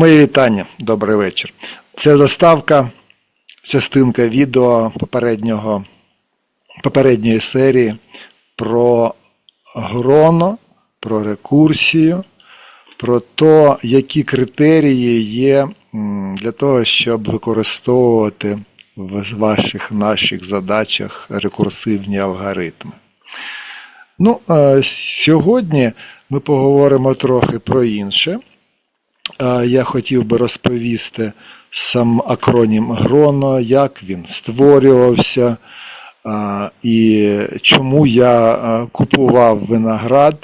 Мої вітання, добрий вечір. Це заставка, частинка відео попереднього, попередньої серії про гроно, про рекурсію, про те, які критерії є для того, щоб використовувати в ваших наших задачах рекурсивні алгоритми. Ну, е, сьогодні ми поговоримо трохи про інше. Я хотів би розповісти сам акронім Гроно, як він створювався, і чому я купував виноград,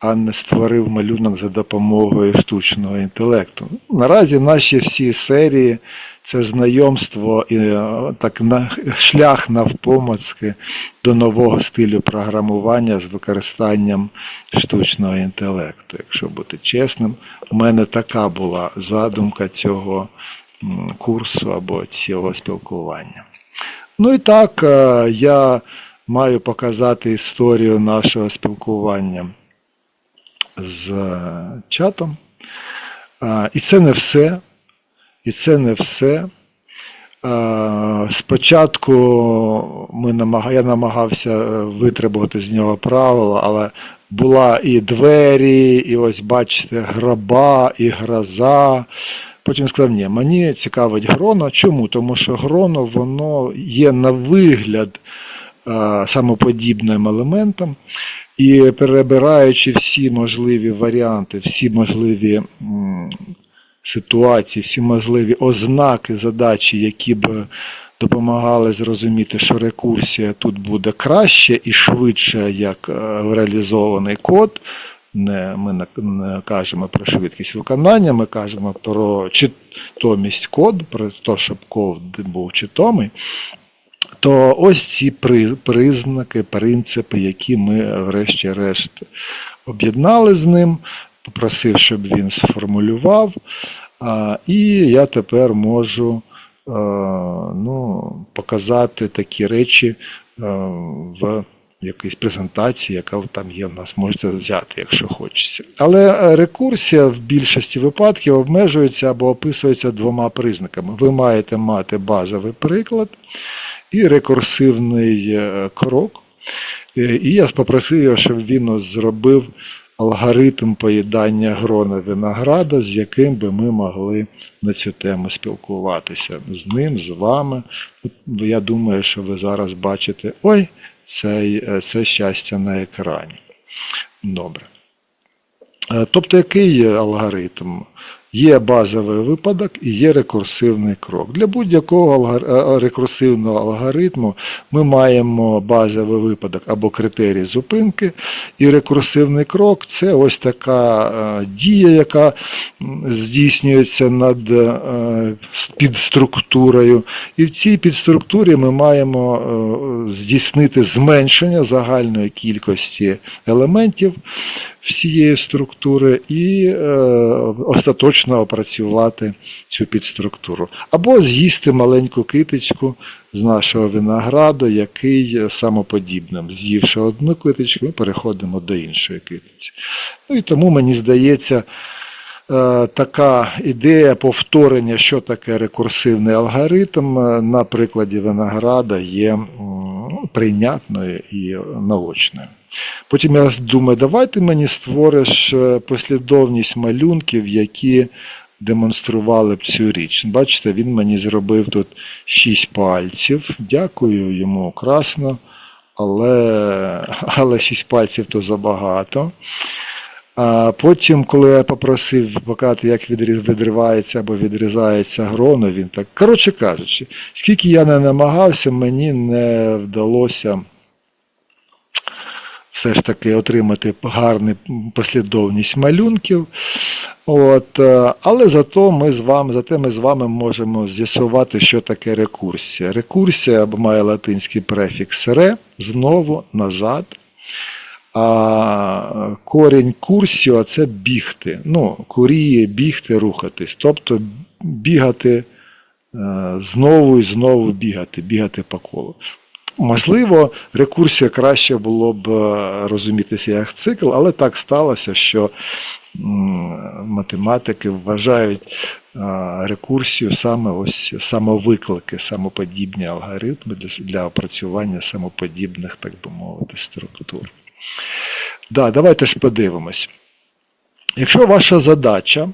а не створив малюнок за допомогою штучного інтелекту. Наразі наші всі серії це знайомство і е, так на шлях навпомацки до нового стилю програмування з використанням штучного інтелекту. Якщо бути чесним, у мене така була задумка цього курсу або цього спілкування. Ну і так, е, я маю показати історію нашого спілкування з е, чатом. І це не все. І це не все. Спочатку ми намага... я намагався е, витребувати з нього правила, але була і двері, і ось бачите, гроба, і гроза. Потім сказав, ні, мені цікавить гроно. Чому? Тому що гроно воно є на вигляд е, самоподібним елементом. І перебираючи всі можливі варіанти, всі можливі ситуації, всі можливі ознаки задачі, які б допомагали зрозуміти, що рекурсія тут буде краще і швидше, як е, реалізований код. Не, ми не, не кажемо про швидкість виконання, ми кажемо про читомість коду, про те, щоб код був читомий. То ось ці при- признаки, принципи, які ми, врешті-решт, об'єднали з ним, попросив, щоб він сформулював. І я тепер можу е, ну, показати такі речі е, в якійсь презентації, яка там є в нас, можете взяти, якщо хочеться. Але е, рекурсія в більшості випадків обмежується або описується двома признаками. Ви маєте мати базовий приклад і рекурсивний крок. І я попросив його, щоб він зробив алгоритм поїдання грона винограда, з яким би ми могли на цю тему спілкуватися. З ним, з вами. Я думаю, що ви зараз бачите ой, це, це щастя на екрані. Добре. Е, Тобто, який алгоритм? Є базовий випадок і є рекурсивний крок. Для будь-якого алгор- е, рекурсивного алгоритму ми маємо базовий випадок або критерій зупинки, і рекурсивний крок це ось така е, дія, яка здійснюється над е, підструктурою. І в цій підструктурі ми маємо е, здійснити зменшення загальної кількості елементів всієї структури і е, остаточно опрацювати цю підструктуру. Або з'їсти маленьку китичку з нашого винограду, який самоподібним. З'ївши одну китичку, ми переходимо до іншої китиці. Ну і тому мені здається. е, Така ідея повторення, що таке рекурсивний алгоритм, е, на прикладі винограда є ну, прийнятною і наочною. Потім я думаю, давай ти мені створиш е, послідовність малюнків, які демонстрували б цю річ. Бачите, він мені зробив тут 6 пальців. Дякую йому красно, але, але 6 пальців то забагато. А потім, коли я попросив показати, як відривається або відрізається гроно, він так. Коротше кажучи, скільки я не намагався, мені не вдалося все ж таки отримати гарну послідовність малюнків. От, е, але зато ми з вами, зате ми з вами можемо з'ясувати, що таке рекурсія. Рекурсія має латинський префікс ре, знову, назад. А корінь курсіо це бігти. Ну, куріє, бігти, рухатись. Тобто бігати е, знову і знову бігати, бігати по колу. Можливо, рекурсія краще було б е, розумітися як цикл, але так сталося, що математики вважають рекурсію саме ось самовиклики, самоподібні алгоритми для, для опрацювання самоподібних, так би мовити, структур. Да, давайте ж подивимось. Якщо ваша задача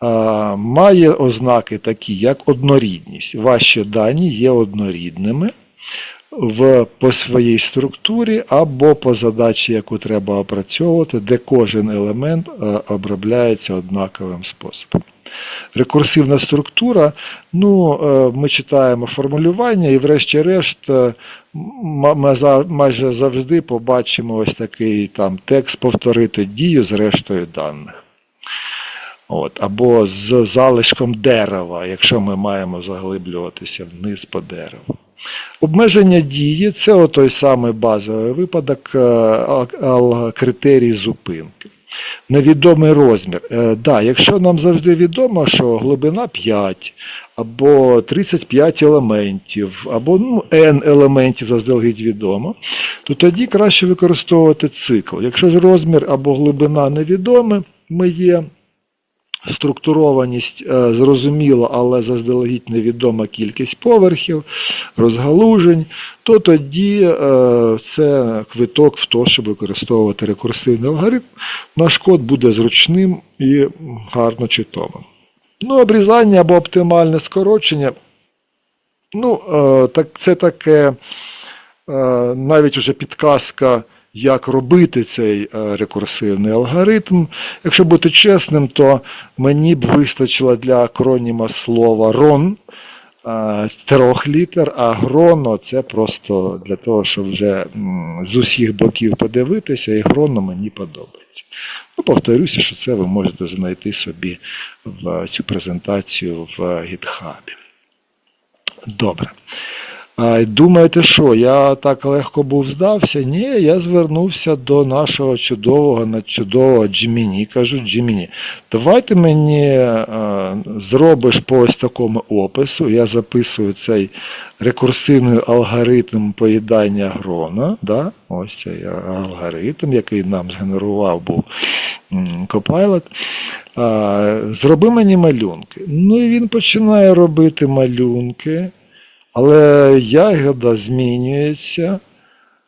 а, має ознаки такі, як однорідність, ваші дані є однорідними в, по своїй структурі або по задачі, яку треба опрацьовувати, де кожен елемент а, обробляється однаковим способом. Рекурсивна структура, ну, е, ми читаємо формулювання, і, врешті-решт, е, ми майже завжди побачимо ось такий там текст повторити дію з рештою даних. От, Або з залишком дерева, якщо ми маємо заглиблюватися вниз по дереву. Обмеження дії це той самий базовий випадок е, критерій зупинки. Невідомий розмір. Е, да, Якщо нам завжди відомо, що глибина 5, або 35 елементів, або ну, n елементів заздалегідь відомо, то тоді краще використовувати цикл. Якщо ж розмір або глибина невідомі, ми є. Структурованість е, зрозуміла, але заздалегідь невідома кількість поверхів, розгалужень, то тоді е, це квиток в те, щоб використовувати рекурсивний алгоритм. Наш код буде зручним і гарно читовим. Ну, обрізання або оптимальне скорочення. Ну, е, так, це таке навіть уже підказка як робити цей е, рекурсивний алгоритм. Якщо бути чесним, то мені б вистачило для акроніма слова RON е, трьох літер, а гроно це просто для того, щоб вже з усіх боків подивитися, і гроно мені подобається. Ну, Повторюся, що це ви можете знайти собі в цю презентацію в GitHub. Добре. Думаєте, що я так легко був здався? Ні, я звернувся до нашого чудового, надчудового Джиміні. Кажу, Джиміні, давайте мені зробиш по ось такому опису. Я записую цей рекурсивний алгоритм поїдання грона. Да? Ось цей алгоритм, який нам згенерував був Copilot. Зроби мені малюнки. Ну і він починає робити малюнки. Але ягода змінюється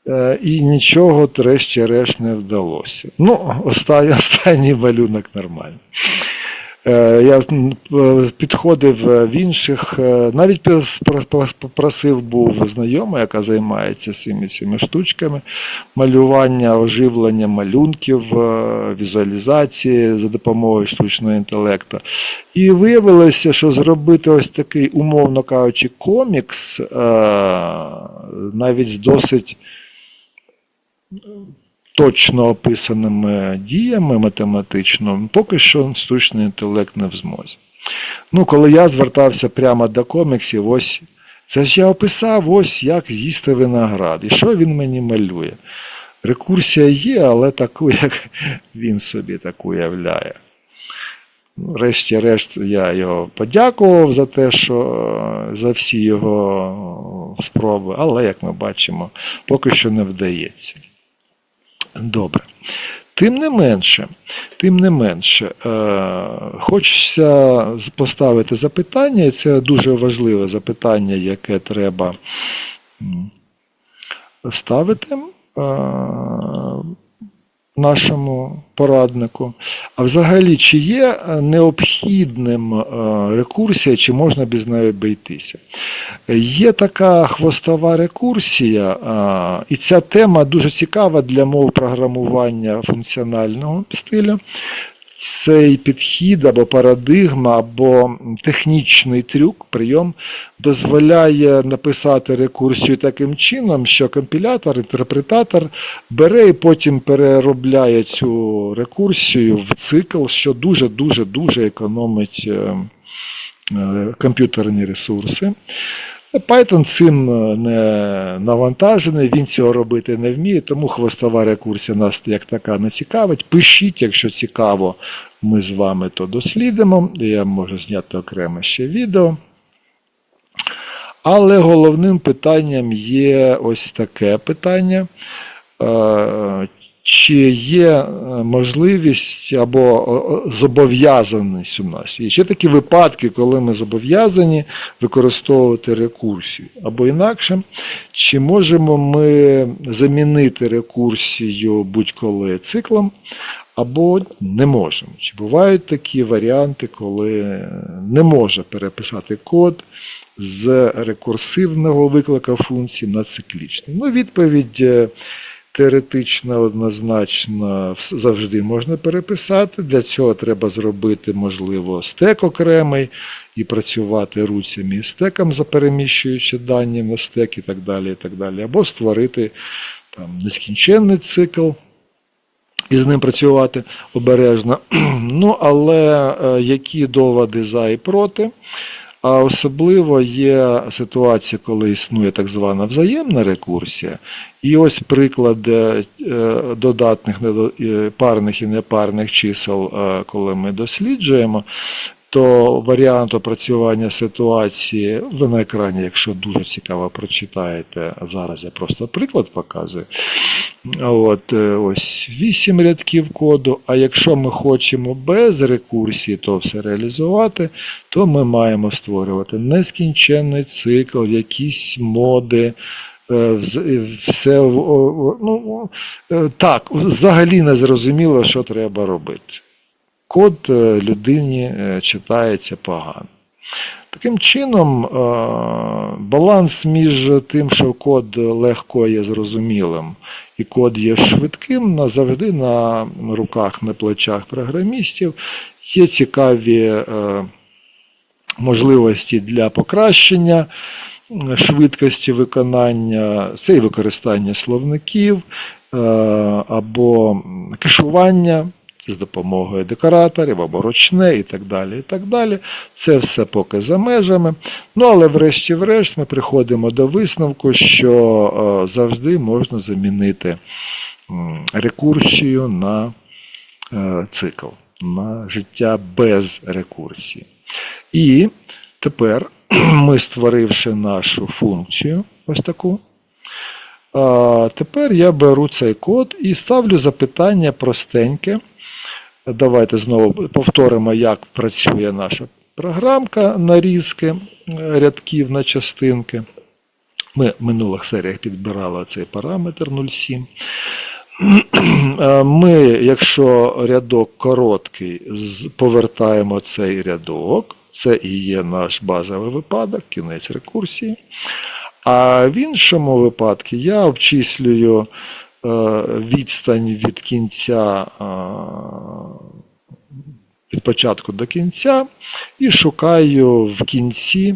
е, і нічого трешті решт не вдалося. Ну, останній, останній малюнок нормальний. Е, я підходив в інших, е, навіть попросив був знайомий, яка займається цими цими штучками, малювання, оживлення малюнків, е, візуалізації за допомогою штучного інтелекту. І виявилося, що зробити ось такий, умовно кажучи, комікс навіть з досить точно описаними діями математично, поки що штучний інтелект не в змозі. Ну, коли я звертався прямо до коміксів, ось це ж я описав ось як з'їсти виноград. І що він мені малює? Рекурсія є, але таку, як він собі таку уявляє. Врешті-решт, я його подякував за те, що за всі його спроби, але, як ми бачимо, поки що не вдається. Добре. Тим не менше, тим не менше, е, хочеться поставити запитання, і це дуже важливе запитання, яке треба ставити. Е, нашому пораднику. А взагалі, чи є е, необхідним е, рекурсія, чи можна без неї обійтися? Є така хвостова рекурсія, і ця тема дуже цікава для мов програмування функціонального стилю цей підхід або парадигма, або технічний трюк, прийом дозволяє написати рекурсію таким чином, що компілятор, інтерпретатор бере і потім переробляє цю рекурсію в цикл, що дуже-дуже дуже економить е, е, комп'ютерні ресурси. Python цим е, не навантажений, він цього робити не вміє, тому хвостова рекурсія нас як така не цікавить. Пишіть, якщо цікаво, ми з вами то дослідимо. Я можу зняти окремо ще відео. Але головним питанням є ось таке питання. Е, чи є е, можливість або о, о, зобов'язаність у нас. Є ще такі випадки, коли ми зобов'язані використовувати рекурсію. Або інакше, чи можемо ми замінити рекурсію будь-коли циклом, або не можемо. Чи бувають такі варіанти, коли не може переписати код з рекурсивного виклика функції на циклічний? Ну, відповідь е, теоретично однозначно завжди можна переписати. Для цього треба зробити, можливо, стек окремий і працювати руцями і стеком, запереміщуючи дані на стек і так далі. і так далі. Або створити там, нескінченний цикл і з ним працювати обережно. Ну, але е, які доводи за і проти? А особливо є ситуація, коли існує так звана взаємна рекурсія. І ось приклад е, додатних е, парних і непарних чисел, е, коли ми досліджуємо, то варіант опрацювання ситуації ви на екрані, якщо дуже цікаво прочитаєте, зараз я просто приклад показую. От е, ось 8 рядків коду. А якщо ми хочемо без рекурсії то все реалізувати, то ми маємо створювати нескінченний цикл, якісь моди. е, е, Все ну, так, взагалі не зрозуміло, що треба робити. Код е, людині е, читається погано. Таким чином, е, баланс між тим, що код легко є зрозумілим і код є швидким, на- завжди на руках, на плечах програмістів є цікаві можливості для покращення швидкості виконання, це і використання словників або кешування з допомогою декораторів або ручне і так далі. і так далі. Це все поки за межами. Ну, але врешті-врешт ми приходимо до висновку, що е, завжди можна замінити рекурсію на е, цикл, на життя без рекурсії. І тепер ми, створивши нашу функцію, ось таку, тепер я беру цей код і ставлю запитання простеньке. Давайте знову повторимо, як працює наша програмка нарізки е, рядків на частинки. Ми в минулих серіях підбирали цей параметр 0,7. Е, Ми, якщо рядок короткий, повертаємо цей рядок. Це і є наш базовий випадок, кінець рекурсії. А в іншому випадку я обчислюю відстань від кінця е, від початку до кінця і шукаю в кінці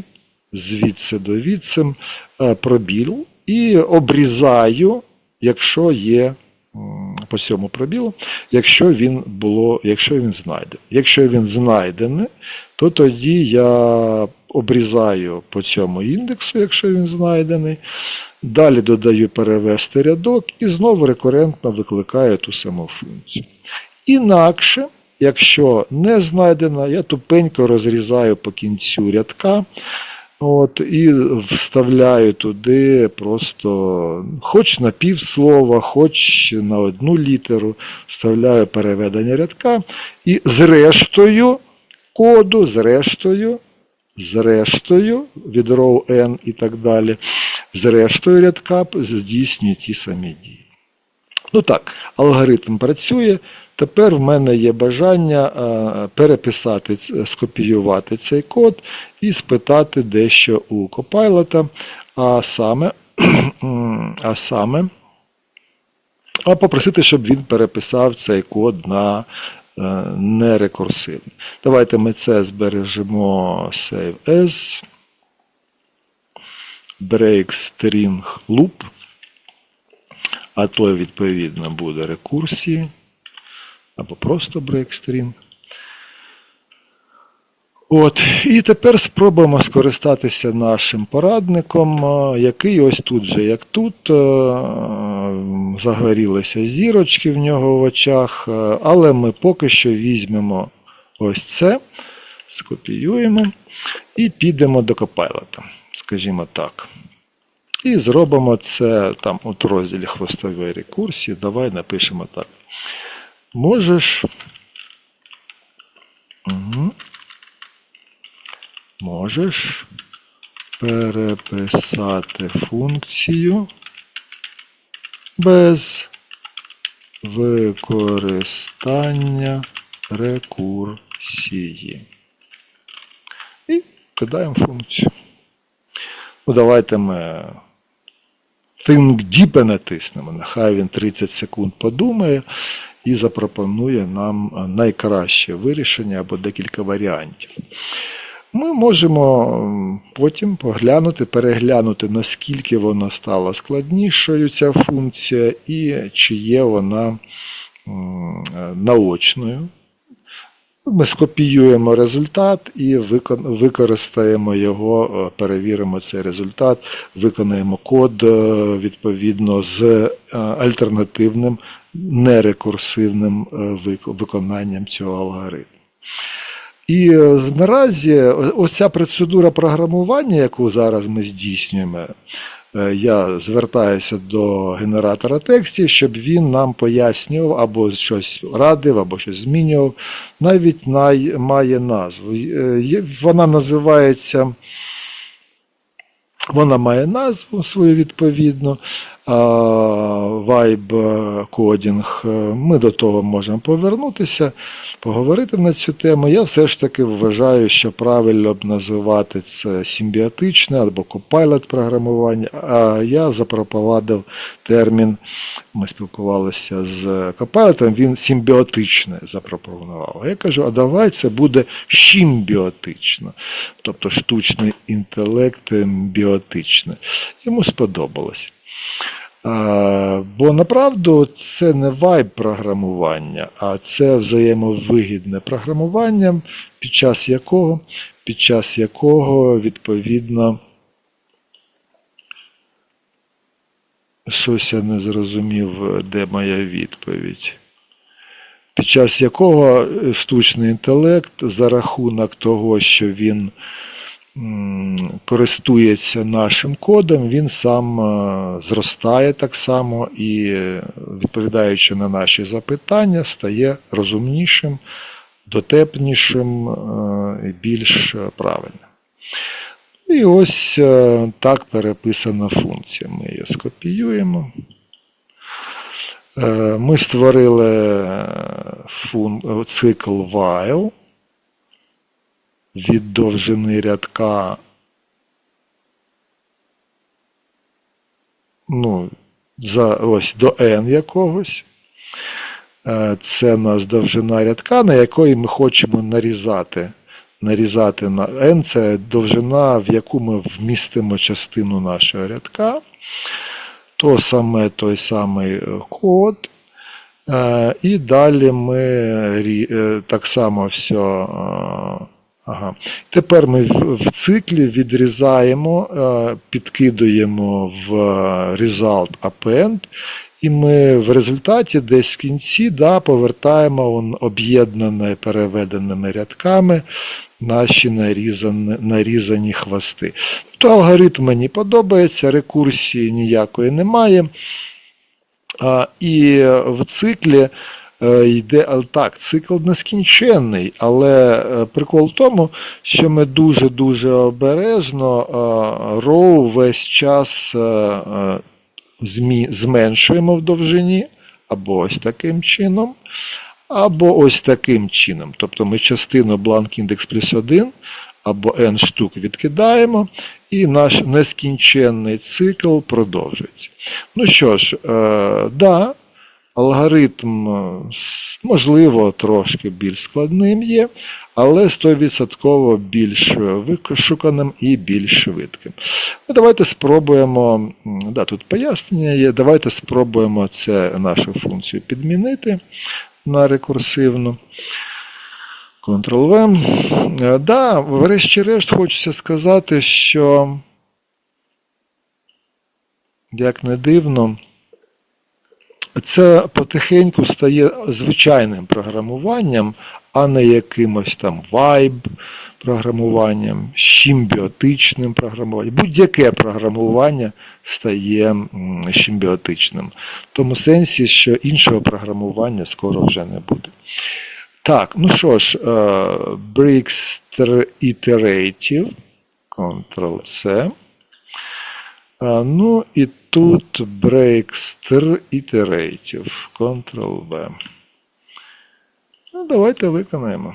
звідси до відсим е, пробіл і обрізаю, якщо є по цьому пробілу, якщо він було, якщо він знайдений. Якщо він знайдений, то тоді я обрізаю по цьому індексу, якщо він знайдений. Далі додаю перевести рядок і знову рекурентно викликаю ту саму функцію. Інакше, якщо не знайдена, я тупенько розрізаю по кінцю рядка. От, і вставляю туди просто хоч на півслова, хоч на одну літеру, вставляю переведення рядка і зрештою коду, зрештою, зрештою, від row n і так далі, зрештою рядка здійснюю ті самі дії. Ну так, алгоритм працює. Тепер в мене є бажання е, переписати, скопіювати цей код і спитати дещо у Copilot, а саме, а саме а попросити, щоб він переписав цей код на е, нерекурсивний. Давайте ми це збережемо save as break string loop, а то відповідно буде рекурсії або просто break string. От, і тепер спробуємо скористатися нашим порадником, який ось тут же, як тут, загорілися зірочки в нього в очах, але ми поки що візьмемо ось це, скопіюємо і підемо до Copilot, скажімо так. І зробимо це там от розділі хвостової рекурсії. Давай напишемо так. Можеш. Угу. Можеш переписати функцію без використання рекурсії. І кидаємо функцію. Ну, давайте ми Think Deep натиснемо. Нехай він 30 секунд подумає і запропонує нам найкраще вирішення або декілька варіантів. Ми можемо потім поглянути, переглянути, наскільки вона стала складнішою, ця функція, і чи є вона е, наочною. Ми скопіюємо результат і використаємо його, е, перевіримо цей результат, виконаємо код е, відповідно з альтернативним нерекурсивним виконанням цього алгоритму. І е, наразі оця процедура програмування, яку зараз ми здійснюємо, е, я звертаюся до генератора текстів, щоб він нам пояснював або щось радив, або щось змінював. Навіть має назву. Е, Вона називається. Вона має назву свою відповідно. А, Vibe кодінг. Ми до того можемо повернутися, поговорити на цю тему. Я все ж таки вважаю, що правильно б називати це симбіотичне або copilot програмування. А я запропонував термін. Ми спілкувалися з Copilot, він симбіотичне запропонував. Я кажу, а давай це буде симбіотично, тобто штучний інтелект біотичне. Йому сподобалось. А, Бо направду це не вайб програмування, а це взаємовигідне програмування, під час якого, під час якого відповідно. Щось я не зрозумів, де моя відповідь. Під час якого штучний інтелект за рахунок того, що він користується нашим кодом, він сам е, зростає так само і, е, відповідаючи на наші запитання, стає розумнішим, дотепнішим е, і більш правильним. І ось так переписана функція. Ми її скопіюємо. Ми створили цикл while від довжини рядка ну, за ось до n якогось. Е, Це у нас довжина рядка, на якої ми хочемо нарізати. Нарізати на n це довжина, в яку ми вмістимо частину нашого рядка. То саме той самий код. Е, І далі ми е, так само все. Е, Ага. Тепер ми в циклі відрізаємо, е, підкидуємо в result append, і ми в результаті десь в кінці да, повертаємо об'єднане переведеними рядками наші нарізані, нарізані хвости. То алгоритм мені подобається, рекурсії ніякої немає. І в циклі е, йде так, цикл нескінченний, але е, прикол в тому, що ми дуже-дуже обережно е, row весь час е, е, зменшуємо в довжині, або ось таким чином, або ось таким чином. Тобто ми частину blank index плюс 1 або n штук відкидаємо, і наш нескінченний цикл продовжується. Ну що ж, е, алгоритм, е, можливо, трошки більш складним є, але 100% більш вишуканим і більш швидким. Ну, Давайте спробуємо, да, тут пояснення є, давайте спробуємо це нашу функцію підмінити на рекурсивну. Ctrl-V. Е, Да, врешті-решт хочеться сказати, що, як не дивно, це потихеньку стає звичайним програмуванням, а не якимось там вайб програмуванням, симбіотичним програмуванням. Будь-яке програмування стає м. В тому сенсі, що іншого програмування скоро вже не буде. Так, ну що ж, е, Brixter Iterative, Ctrl-C. Ну і тут Breakster Iterative, Ctrl-V. Ну, давайте виконаємо.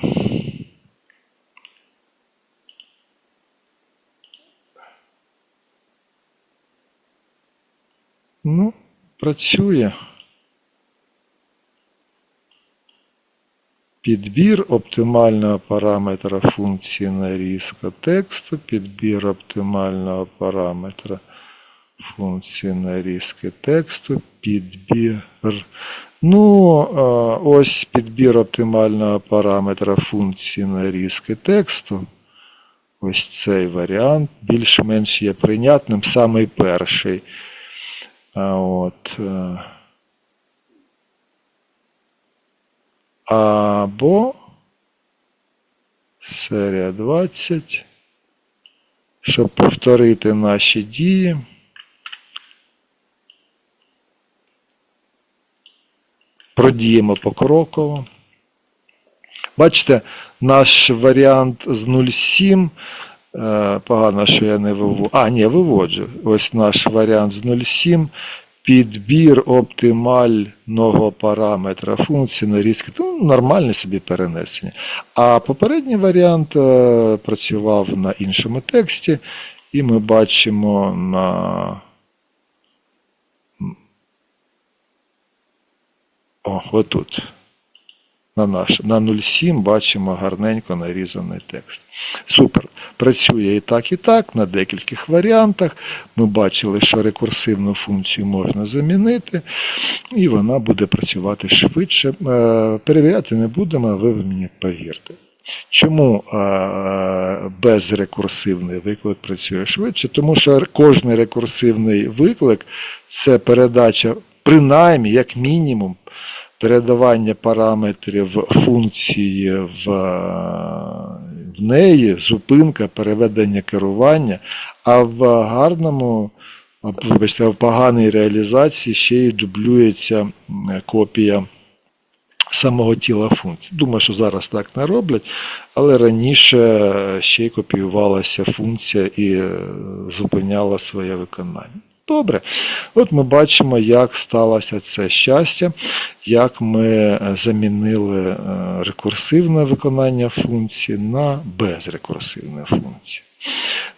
Ну, працює. Підбір оптимального параметра функції нарізка тексту, підбір оптимального параметра функції нарізки тексту, підбір. Ну, ось підбір оптимального параметра функції нарізки тексту. Ось цей варіант більш-менш є прийнятним, самий перший. От. е, Або серія 20. Щоб повторити наші дії. Продіємо покроково. Бачите, наш варіант з 0,7. е, Погано, що я не виводжу. А, ні, виводжу. Ось наш варіант з 0,7. Підбір оптимального параметра функції нарізки. Ну, нормальне собі перенесення. А попередній варіант е, працював на іншому тексті, і ми бачимо на. О, отут. На, на 0,7 бачимо гарненько нарізаний текст. Супер. Працює і так, і так, на декількох варіантах. Ми бачили, що рекурсивну функцію можна замінити, і вона буде працювати швидше. Е, Перевіряти не будемо, ви мені повірте. Чому е, безрекурсивний виклик працює швидше? Тому що кожний рекурсивний виклик це передача, принаймні, як мінімум, передавання параметрів функції в, в неї, зупинка, переведення керування, а в гарному, вибачте, в поганій реалізації ще й дублюється копія самого тіла функції. Думаю, що зараз так не роблять, але раніше ще й копіювалася функція і е, зупиняла своє виконання. Добре, от ми бачимо, як сталося це щастя, як ми е, замінили е, рекурсивне виконання функції на безрекурсивне функції.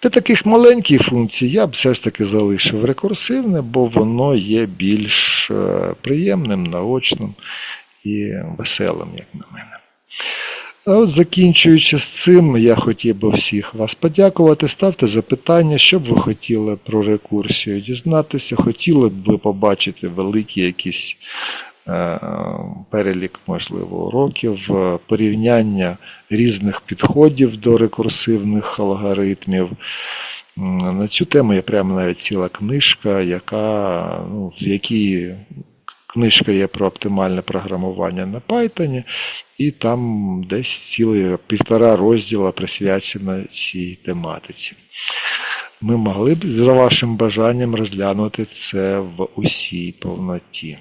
Для таких маленьких функцій я б все ж таки залишив рекурсивне, бо воно є більш е, приємним, наочним і веселим, як на мене. А от закінчуючи з цим, я хотів би всіх вас подякувати. Ставте запитання, що б ви хотіли про рекурсію дізнатися. Хотіли б ви побачити великий якийсь е, перелік, можливо, уроків, е, порівняння різних підходів до рекурсивних алгоритмів. На цю тему є прямо навіть ціла книжка, яка, ну, в якій книжка є про оптимальне програмування на Python, і там десь ціле півтора розділа присвячено цій тематиці. Ми могли б за вашим бажанням розглянути це в усій повноті.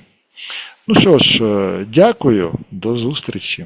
Ну що ж, е, дякую, до зустрічі.